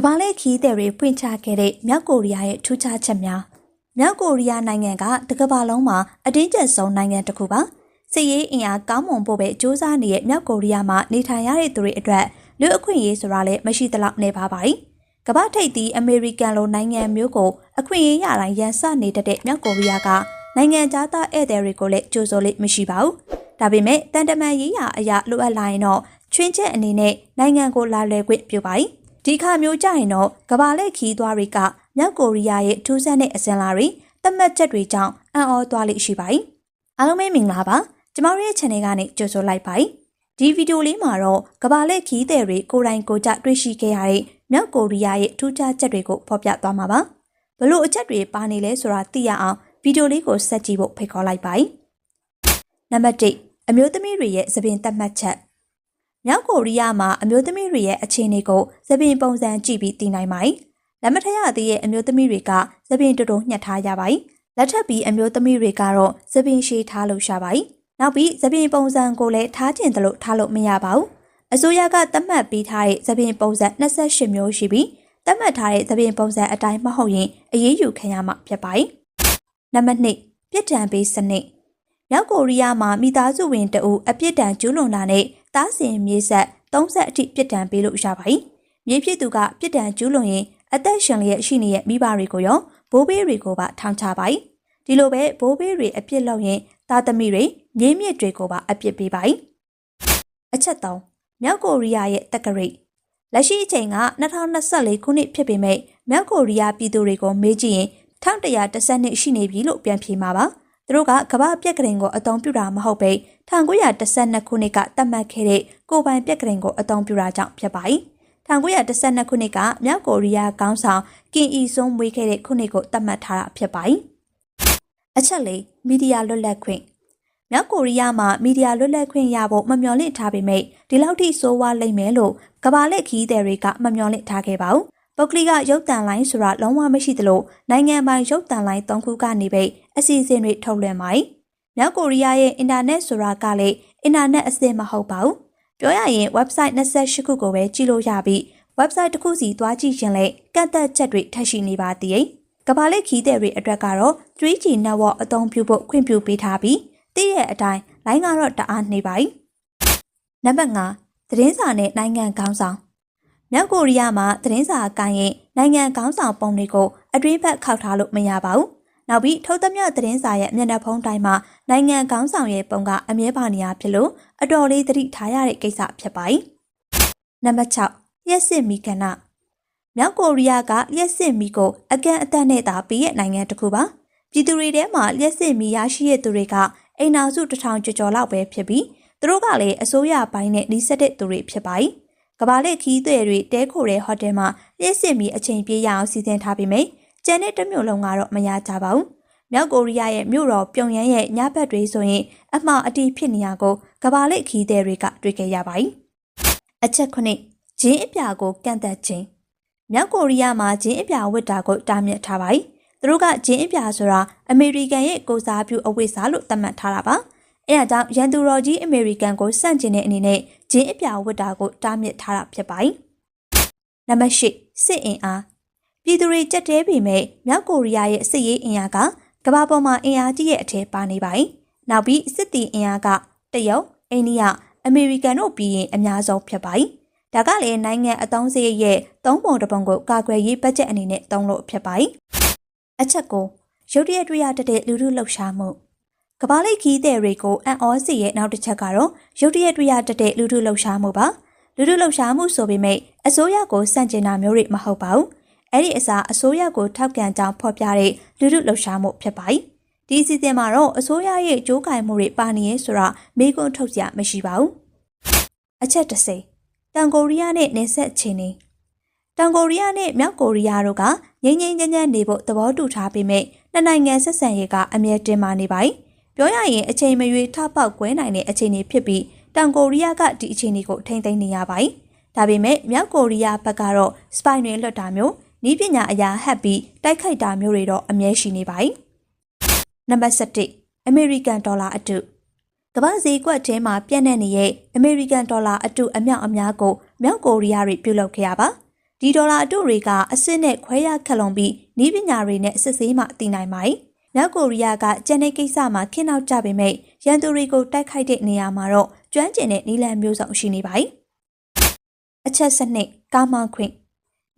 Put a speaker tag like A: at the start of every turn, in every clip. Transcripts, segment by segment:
A: ကမ္ဘာလဲခီးသည်တွေဖွင့်ချခဲ့တဲ့မြောက်ကိုရီးယားရဲ့ထူးခြားချက်များမြောက်ကိုရီးယားနိုင်ငံကတကမ္ဘာလုံးမှာအတင်းကျပ်ဆုံးနိုင်ငံတစ်ခုပါစစ်ရေးအင်အားကောင်းမွန်ဖို့ပဲစ조사နေတဲ့မြောက်ကိုရီးယားမှာနေထိုင်ရတဲ့သူတွေအတွက်လူအခွင့်အရေးဆိုတာလည်းမရှိသလောက်နေပါပါ යි ကမ္ဘာထိပ်သီးအမေရိကန်လိုနိုင်ငံမျိုးကိုအခွင့်အရေးရတိုင်းရန်စနေတတ်တဲ့မြောက်ကိုရီးယားကနိုင်ငံသားသားဧည့်သည်တွေကိုလည်းကြိုဆိုလို့မရှိပါဘူးဒါပေမဲ့တန်တမန်ရေးရာအရာလိုအပ်လာရင်တော့ချွင်းချက်အနေနဲ့နိုင်ငံကိုလာလွယ်ခွင့်ပြုပါ යි ဒီခါမျိုးကြရင်တော့ကဘာလက်ခီးသွားတွေကမြောက်ကိုရီးယားရဲ့ထူးဆန်းတဲ့အစင်လာတွေတတ်မှတ်ချက်တွေကြောင့်အံ့ဩသွားလိမ့်ရှိပါ၏အားလုံးပဲမင်္ဂလာပါကျမတို့ရဲ့ channel ကနေကြိုဆိုလိုက်ပါ၏ဒီဗီဒီယိုလေးမှာတော့ကဘာလက်ခီးတဲ့တွေကိုယ်တိုင်ကိုယ်ကျတွေ့ရှိခဲ့ရတဲ့မြောက်ကိုရီးယားရဲ့ထူးခြားချက်တွေကိုဖော်ပြသွားမှာပါဘလို့အချက်တွေပါနေလဲဆိုတာသိရအောင်ဗီဒီယိုလေးကိုဆက်ကြည့်ဖို့ဖိတ်ခေါ်လိုက်ပါ၏နံပါတ်1အမျိုးသမီးတွေရဲ့သပင်တတ်မှတ်ချက် မြောက်ကိုရီးယားမှာအမျိုးသမီးတွေရဲ့အခြေအနေကိုသပင်ပုံစံကြည့်ပြီးသိနိုင်ပါတယ်။လက်မထရသေးရဲ့အမျိုးသမီးတွေကသပင်တူတူညှက်ထားရပါတယ်။လက်ထပ်ပြီးအမျိုးသမီးတွေကတော့သပင်ရှည်ထားလို့ရပါတယ်။နောက်ပြီးသပင်ပုံစံကိုလည်းထားကျင်တယ်လို့ထားလို့မရပါဘူး။အစိုးရကသတ်မှတ်ပေးထားတဲ့သပင်ပုံစံ28မျိုးရှိပြီးသတ်မှတ်ထားတဲ့သပင်ပုံစံအတိုင်းမဟုတ်ရင်အရေးယူခံရမှာဖြစ်ပါတယ်။နံပါတ်1ပြစ်ဒဏ်ပေးစနစ်မြောက်ကိုရီးယားမှာမိသားစုဝင်တအူအပြစ်ဒဏ်ကျူးလွန်တာနဲ့ သားစဉ်မြေဆက်30အထိပြစ်ဒဏ်ပေးလို့ရပါတယ်။မြေဖြစ်သူကပြစ်ဒဏ်ကျူးလွန်ရင်အသက်ရှင်လျက်ရှိနေတဲ့မိဘတွေကိုရောဘိုးဘေးတွေကိုပါထောင်ချပါတယ်။ဒီလိုပဲဘိုးဘေးတွေအပြစ်လုပ်ရင်သားသမီးတွေမြေမြစ်တွေကိုပါအပြစ်ပေးပါတယ်။အချက်3မြောက်ကိုရီးယားရဲ့တက္ကရိတ်လက်ရှိအချိန်က2024ခုနှစ်ဖြစ်ပေမဲ့မြောက်ကိုရီးယားပြည်သူတွေကိုမေးကြည့်ရင်1130နှစ်ရှိနေပြီလို့ပြန်ဖြေမှာပါ။ သူတို့ကကမ္ဘာပြက်ကရင်ကိုအသုံးပြုတာမဟုတ်ပဲ1912ခုနှစ်ကသတ်မှတ်ခဲ့တဲ့ကိုပိုင်ပြက်ကရင်ကိုအသုံးပြုတာကြောင့်ဖြစ်ပါ၏1912ခုနှစ်ကမြောက်ကိုရီးယားခေါင်းဆောင်ကင်အီဆွန်မွေးခဲ့တဲ့ခုနှစ်ကိုသတ်မှတ်ထားတာဖြစ်ပါ၏အချက်လေးမီဒီယာလွတ်လပ်ခွင့်မြောက်ကိုရီးယားမှာမီဒီယာလွတ်လပ်ခွင့်ရဖို့မမျှော်လင့်ထားပေမဲ့ဒီလောက်ထိဆိုးဝါးလိမ့်မယ်လို့ကမ္ဘာလက်ခီးသည်တွေကမမျှော်လင့်ထားခဲ့ပါဘူး ပုတ်ကလီကရုပ်တံလိုင်းဆိုတာလုံးဝမရှိသလိုနိုင်ငံပိုင်ရုပ်တံလိုင်း၃ခုကနေပဲအစီအစဉ်တွေထုတ်လွှင့်ပါတယ်။မြောက်ကိုရီးယားရဲ့အင်တာနက်ဆိုတာကလည်းအင်တာနက်အစစ်မဟုတ်ပါဘူး။ပြောရရင် website 28ခုကိုပဲကြည့်လို့ရပြီး website တစ်ခုစီသွားကြည့်ရင်လည်းကန့်သက်ချက်တွေထပ်ရှိနေပါသေးတယ်။ကမ္ဘာလက်ခီးတဲ့တွေအတွက်ကတော့ 3G network အသုံးပြုဖို့ခွင့်ပြုပေးထားပြီးတည့်ရဲ့အတိုင်းလိုင်းကတော့တအားနေပါ යි ။နံပါတ်5သတင်းစာနဲ့နိုင်ငံခေါင်းဆောင် မြောက်ကိုရီးယားမှာသတင်းစာအကိုင်းရဲ့နိုင်ငံကောင်းဆောင်ပုံတွေကိုအတွင်းဘက်ခောက်ထားလို့မရပါဘူး။နောက်ပြီးထုတ်သမျှသတင်းစာရဲ့မျက်နှာဖုံးတိုင်းမှာနိုင်ငံကောင်းဆောင်ရဲ့ပုံကအမြဲပါနေရဖြစ်လို့အတော်လေးသတိထားရတဲ့ကိစ္စဖြစ်ပါ යි ။နံပါတ်6လျှက်စစ်မီကဏမြောက်ကိုရီးယားကလျှက်စစ်မီကိုအကန့်အသတ်နဲ့သာပေးရဲ့နိုင်ငံတစ်ခုပါ။ပြည်သူတွေထဲမှာလျှက်စစ်မီရရှိတဲ့သူတွေကအိမ်နာစုတစ်ထောင်ကျော်ကျော်လောက်ပဲဖြစ်ပြီးသူတို့ကလည်းအစိုးရပိုင်းနဲ့နှီးစက်တဲ့သူတွေဖြစ်ပါ යි ။ ကဘာလက်ခီးသွဲတွေတဲခိုတဲ့ဟိုတယ်မှာလျှက်စစ်ပြီးအချိန်ပြေးရအောင်စီစဉ်ထားပြီးမိကျန်တဲ့တမျိုးလုံးကတော့မရကြပါဘူး။မြောက်ကိုရီးယားရဲ့မြို့တော်ပြုံယမ်းရဲ့ညဘက်တွေဆိုရင်အမှားအတီးဖြစ်နေရကိုကဘာလက်ခီးသွဲတွေကတွေ့ခဲ့ရပါ යි ။အချက်ခုနှစ်ဂျင်းအပြာကိုကန့်သက်ခြင်းမြောက်ကိုရီးယားမှာဂျင်းအပြာဝတ်တာကိုတားမြစ်ထားပါ යි ။သူတို့ကဂျင်းအပြာဆိုတာအမေရိကန်ရဲ့ကိုစားပြုအဝတ်စားလို့သတ်မှတ်ထားတာပါ။ အဲဒါကြောင့်ရန်သူတော်ကြီးအမေရိကန်ကိုစန့်ကျင်တဲ့အနေနဲ့ဂျင်းအပြာဝတ်တာကိုတားမြစ်ထားတာဖြစ်ပါတယ်။နံပါတ်၈စစ်အင်အားပြည်သူတွေကြက်တဲပေမဲ့မြောက်ကိုရီးယားရဲ့စစ်ရေးအင်အားကကမ္ဘာပေါ်မှာအင်အားကြီးရဲ့အထက်ပါနေပါတယ်။နောက်ပြီးစစ်တီအင်အားကတရုတ်၊အိန္ဒိယ၊အမေရိကန်တို့ပြီးရင်အများဆုံးဖြစ်ပါတယ်။ဒါကလည်းနိုင်ငံအသုံးစရိတ်ရဲ့သုံးပုံတစ်ပုံကိုကာကွယ်ရေးဘတ်ဂျက်အနေနဲ့သုံးလို့ဖြစ်ပါတယ်။အချက်ကိုရုတ်တရက်တွေ့ရတဲ့လူထုလှုပ်ရှားမှု ကဘာလိတ်ခီးတဲ့တွေကိုအံ့ဩစေရဲ့နောက်တစ်ချက်ကတော့ရုတ်တရက်တွေ့ရတတ်တဲ့လူထုလှုပ်ရှားမှုပါလူထုလှုပ်ရှားမှုဆိုပေမဲ့အစိုးရကိုစန့်ကျင်တာမျိုးတွေမဟုတ်ပါဘူးအဲ့ဒီအစားအစိုးရကိုထောက်ကန်ကြောင်းဖော်ပြတဲ့လူထုလှုပ်ရှားမှုဖြစ်ပါတယ်ဒီအစီအစဉ်မှာတော့အစိုးရရဲ့ကြိုးကင်မှုတွေပါနေရဲဆိုတာမေးခွန်းထုတ်စရာမရှိပါဘူးအချက်တစ်စိတန်ကိုရီးယားနဲ့နေဆက်ချင်းနေတန်ကိုရီးယားနဲ့မြောက်ကိုရီးယားတို့ကငြိမ်းငြိမ်းချမ်းချမ်းနေဖို့သဘောတူထားပေမဲ့နှစ်နိုင်ငံဆက်ဆံရေးကအမြဲတင်မာနေပါတယ် ပြောရရင်အချိန်မရွေးထပေါက်ကွဲနိုင်တဲ့အခြေအနေဖြစ်ပြီးတောင်ကိုရီးယားကဒီအခြေအနေကိုထိန်းသိမ်းနေရပါတယ်။ဒါပေမဲ့မြောက်ကိုရီးယားဘက်ကတော့စပိုင်တွေလွတ်တာမျိုးဤပညာအရာဟက်ပြီးတိုက်ခိုက်တာမျိုးတွေတော့အမြဲရှိနေပါတယ်။နံပါတ်7အမေရိကန်ဒေါ်လာအတုကမ္ဘာဈေးကွက်ထဲမှာပြန့်နှံ့နေရဲ့အမေရိကန်ဒေါ်လာအတုအမြောက်အများကိုမြောက်ကိုရီးယားတွေပြုလုပ်ခဲ့ရပါဒီဒေါ်လာအတုတွေကအစ်စ်နဲ့ခွဲရခက်လွန်ပြီးဤပညာတွေနဲ့စစ်ဆေးမှသိနိုင်ပါတယ်။ မြောက်ကိုရီးယားကကျန်တဲ့ကိစ္စမှာခင်းနောက်ကြပေမဲ့ရန်သူတွေကိုတိုက်ခိုက်တဲ့နေရာမှာတော့ကျွမ်းကျင်တဲ့နည်းလမ်းမျိုးစုံရှိနေပါတယ်။အချက်စနစ်ကာမခွင့်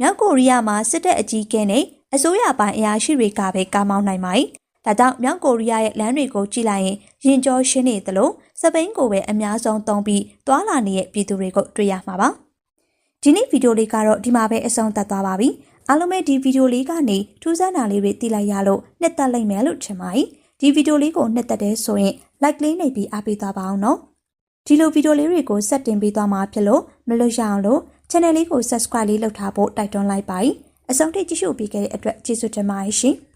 A: မြောက်ကိုရီးယားမှာစစ်တပ်အကြီးအကဲနဲ့အစိုးရပိုင်းအရာရှိတွေကပဲကာမောင်းနိုင်ပါတယ်။ဒါကြောင့်မြောက်ကိုရီးယားရဲ့လမ်းတွေကိုကြည့်လိုက်ရင်ရင်ကျော်ရှင်းနေသလိုစပိန်ကိုပဲအများဆုံးသုံးပြီးသွာလာနေတဲ့ပြည်သူတွေကိုတွေ့ရမှာပါ။ဒီနေ့ဗီဒီယိုလေးကတော့ဒီမှာပဲအဆုံးသတ်သွားပါပြီ။ အားလုံးပဲဒီဗီဒီယိုလေးကနေထူးဆန်းတာလေးတွေသိလိုက်ရလို့နှစ်သက်လိုက်မယ်လို့ထင်ပါတယ်။ဒီဗီဒီယိုလေးကိုနှစ်သက်တဲ့ဆိုရင် like လေးနှိပ်ပြီးအားပေးသွားပါအောင်နော်။ဒီလိုဗီဒီယိုလေးတွေကိုဆက်တင်ပေးသွားမှာဖြစ်လို့မလွတ်ရအောင်လို့ channel လေးကို subscribe လေးလုပ်ထားဖို့တိုက်တွန်းလိုက်ပါ යි ။အဆုံးထိကြည့်ရှုပေးခဲ့တဲ့အတွက်ကျေးဇူးတင်ပါတယ်ရှင်။